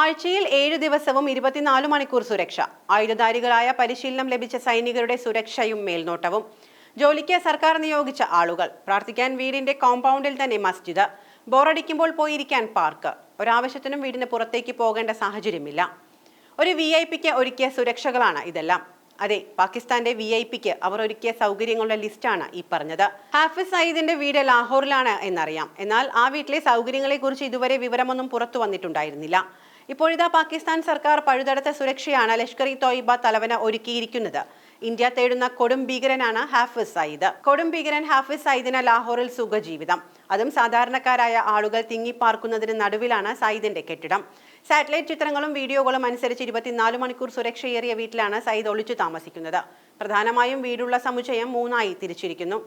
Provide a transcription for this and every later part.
ആഴ്ചയിൽ ഏഴ് ദിവസവും ഇരുപത്തിനാല് മണിക്കൂർ സുരക്ഷ. ആയുധധാരികളായ പരിശീലനം ലഭിച്ച സൈനികരുടെ സുരക്ഷയും മേൽനോട്ടവും. ജോലിക്ക് സർക്കാർ നിയോഗിച്ച ആളുകൾ. പ്രാർത്ഥിക്കാൻ വീടിന്റെ കോമ്പൗണ്ടിൽ തന്നെ മസ്ജിദ്. ബോറടിക്കുമ്പോൾ പോയിരിക്കാൻ പാർക്ക്. ഒരാവശ്യത്തിനും വീടിന് പുറത്തേക്ക് പോകേണ്ട സാഹചര്യമില്ല. ഒരു വി ഐ പിക്ക് ഒരുക്കിയ സുരക്ഷകളാണ് ഇതെല്ലാം. അതെ പാകിസ്ഥാന്റെ വി ഐ പിക്ക് അവർ ഒരുക്കിയ സൗകര്യങ്ങളുടെ ലിസ്റ്റാണ് ഈ പറഞ്ഞത്. ഹാഫിസ് സയ്യിദിന്റെ വീട് ലാഹോറിലാണ് എന്നറിയാം. എന്നാൽ ആ വീട്ടിലെ സൗകര്യങ്ങളെക്കുറിച്ച് ഇതുവരെ വിവരമൊന്നും പുറത്തു വന്നിട്ടുണ്ടായിരുന്നില്ല. ഇപ്പോഴിതാ പാകിസ്ഥാൻ സർക്കാർ പഴുതടത്ത സുരക്ഷയാണ് ലഷ്കർ ഇ തോയിബ തലവന ഒരുക്കിയിരിക്കുന്നത്. ഇന്ത്യ തേടുന്ന കൊടും ഭീകരനാണ് ഹാഫിസ് സയ്യിദ്. കൊടും ഭീകരൻ ഹാഫിസ് സയ്യിദിന് ലാഹോറിൽ സുഖജീവിതം. അതും സാധാരണക്കാരായ ആളുകൾ തിങ്ങിപ്പാർക്കുന്നതിന് നടുവിലാണ് സയ്യിദിന്റെ കെട്ടിടം. സാറ്റലൈറ്റ് ചിത്രങ്ങളും വീഡിയോകളും അനുസരിച്ച് ഇരുപത്തിനാല് മണിക്കൂർ സുരക്ഷയേറിയ വീട്ടിലാണ് സയ്യിദ് ഒളിച്ചു താമസിക്കുന്നത്. പ്രധാനമായും വീടുള്ള സമുച്ചയം മൂന്നായി തിരിച്ചിരിക്കുന്നു.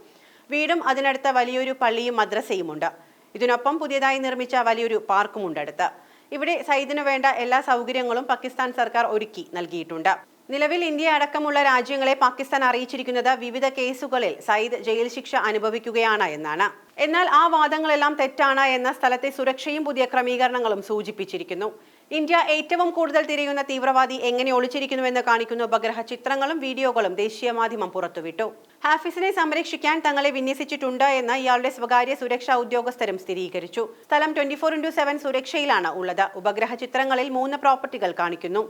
വീടും അതിനടുത്ത വലിയൊരു പള്ളിയും മദ്രസയുമുണ്ട്. ഇതിനൊപ്പം പുതിയതായി നിർമ്മിച്ച വലിയൊരു പാർക്കുമുണ്ട് അടുത്ത്. ഇവിടെ സയ്യിദിനു വേണ്ട എല്ലാ സൗകര്യങ്ങളും പാകിസ്ഥാൻ സർക്കാർ ഒരുക്കി നൽകിയിട്ടുണ്ട്. നിലവിൽ ഇന്ത്യ അടക്കമുള്ള രാജ്യങ്ങളെ പാകിസ്ഥാൻ അറിയിച്ചിരിക്കുന്നത് വിവിധ കേസുകളിൽ സയ്യിദ് ജയിൽ ശിക്ഷ അനുഭവിക്കുകയാണ് എന്നാണ്. എന്നാൽ ആ വാദങ്ങളെല്ലാം തെറ്റാണ് എന്ന സ്ഥലത്തെ സുരക്ഷയും പുതിയ ക്രമീകരണങ്ങളും സൂചിപ്പിച്ചിരിക്കുന്നു. ഇന്ത്യ ഏറ്റവും കൂടുതൽ തിരയുന്ന തീവ്രവാദി എങ്ങനെ ഒളിച്ചിരിക്കുന്നുവെന്ന് കാണിക്കുന്ന ഉപഗ്രഹ ചിത്രങ്ങളും വീഡിയോകളും ദേശീയ മാധ്യമം പുറത്തുവിട്ടു. ഹാഫിസിനെ സംരക്ഷിക്കാൻ തങ്ങളെ വിന്യസിച്ചിട്ടുണ്ട് എന്ന് ഇയാളുടെ സ്വകാര്യ സുരക്ഷാ ഉദ്യോഗസ്ഥരും സ്ഥിരീകരിച്ചു. സ്ഥലം ട്വന്റി ഫോർ ഇന്റു സെവൻ സുരക്ഷയിലാണ് ഉള്ളത്. ഉപഗ്രഹ ചിത്രങ്ങളിൽ മൂന്ന് പ്രോപ്പർട്ടികൾ കാണിക്കുന്നു.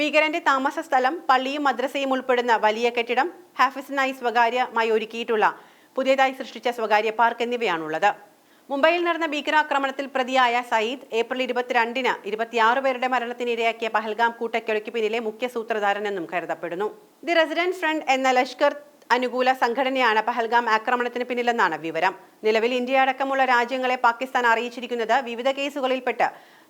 ഭീകരന്റെ താമസ സ്ഥലം പള്ളിയും മദ്രസയും ഉൾപ്പെടുന്ന വലിയ കെട്ടിടം ഹാഫിസിനായി സ്വകാര്യമായി ഒരുക്കിയിട്ടുള്ള പുതിയതായി സൃഷ്ടിച്ച സ്വകാര്യ പാർക്ക് എന്നിവയാണുള്ളത്. മുംബൈയിൽ നടന്ന ഭീകരാക്രമണത്തിൽ പ്രതിയായ സയ്യിദ് ഏപ്രിൽ ഇരുപത്തിരണ്ടിന് ഇരുപത്തിയാറ് പേരുടെ മരണത്തിനിരയാക്കിയ പഹൽഗാം കൂട്ടക്കൊലയ്ക്ക് പിന്നിലെ മുഖ്യ സൂത്രധാരനെന്നും കരുതപ്പെടുന്നു. ദി റെസിഡന്റ് ഫ്രണ്ട് എന്ന ലഷ്കർ അനുകൂല സംഘടനയാണ് പഹൽഗാം ആക്രമണത്തിന് പിന്നിലെന്നാണ് വിവരം. നിലവിൽ ഇന്ത്യ അടക്കമുള്ള രാജ്യങ്ങളെ പാകിസ്ഥാൻ അറിയിച്ചിരിക്കുന്നത് വിവിധ കേസുകളിൽപ്പെട്ട്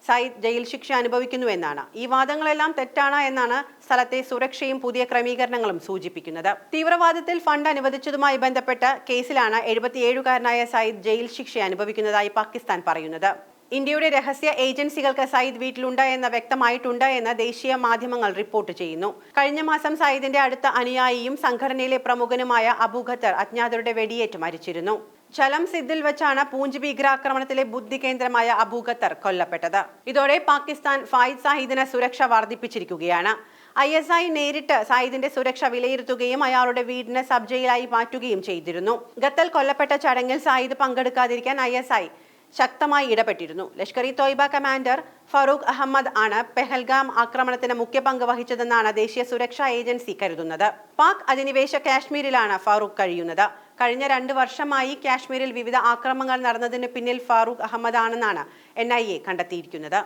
സയ്യിദ് ജയിൽ ശിക്ഷ അനുഭവിക്കുന്നുവെന്നാണ് ഈ വാദങ്ങളെല്ലാം തെറ്റാണ് എന്നാണ് സ്ഥലത്തെ സുരക്ഷയും പുതിയ ക്രമീകരണങ്ങളും സൂചിപ്പിക്കുന്നത്. തീവ്രവാദത്തിൽ ഫണ്ട് അനുവദിച്ചതുമായി ബന്ധപ്പെട്ട കേസിലാണ് എഴുപത്തിയേഴുകാരനായ സയ്യിദ് ജയിൽ ശിക്ഷ അനുഭവിക്കുന്നതായി പാകിസ്ഥാൻ പറയുന്നത്. ഇന്ത്യയുടെ രഹസ്യ ഏജൻസികൾക്ക് സയ്യിദ് വീട്ടിലുണ്ട് എന്ന് വ്യക്തമായിട്ടുണ്ട് എന്ന് ദേശീയ മാധ്യമങ്ങൾ റിപ്പോർട്ട് ചെയ്യുന്നു. കഴിഞ്ഞ മാസം സയ്യിദിന്റെ അടുത്ത അനുയായിയും സംഘടനയിലെ പ്രമുഖനുമായ അബു ഖത്തർ അജ്ഞാതരുടെ വെടിയേറ്റ് മരിച്ചിരുന്നു. ചലം സിദ്ദിൽ വെച്ചാണ് പൂഞ്ച് ഭീകരാക്രമണത്തിലെ ബുദ്ധി കേന്ദ്രമായ അബൂഖത്തർ കൊല്ലപ്പെട്ടത്. ഇതോടെ പാകിസ്ഥാൻ ഫായിദ് സാഹിദിന് സുരക്ഷ വർദ്ധിപ്പിച്ചിരിക്കുകയാണ്. ഐ എസ് ഐ നേരിട്ട് സായിദിന്റെ സുരക്ഷ വിലയിരുത്തുകയും അയാളുടെ വീടിന് സബ് ജയിലായി മാറ്റുകയും ചെയ്തിരുന്നു. ഗത്തൽ കൊല്ലപ്പെട്ട ചടങ്ങിൽ സായിദ് പങ്കെടുക്കാതിരിക്കാൻ ഐ എസ് ഐ ശക്തമായി ഇടപെട്ടിരുന്നു. ലഷ്കർ ഇ തോയ്ബ കമാൻഡർ ഫറൂഖ് അഹമ്മദ് ആണ് പെഹൽഗാം ആക്രമണത്തിന് മുഖ്യ പങ്ക് വഹിച്ചതെന്നാണ് ദേശീയ സുരക്ഷാ ഏജൻസി കരുതുന്നത്. പാക് അധിനിവേശ കാശ്മീരിലാണ് ഫറൂഖ് കഴിയുന്നത്. കഴിഞ്ഞ രണ്ട് വർഷമായി കാശ്മീരിൽ വിവിധ ആക്രമണങ്ങൾ നടന്നതിന് പിന്നിൽ ഫാറൂഖ് അഹമ്മദ് ആണെന്നാണ് എൻ ഐ എ കണ്ടെത്തിയിരിക്കുന്നത്.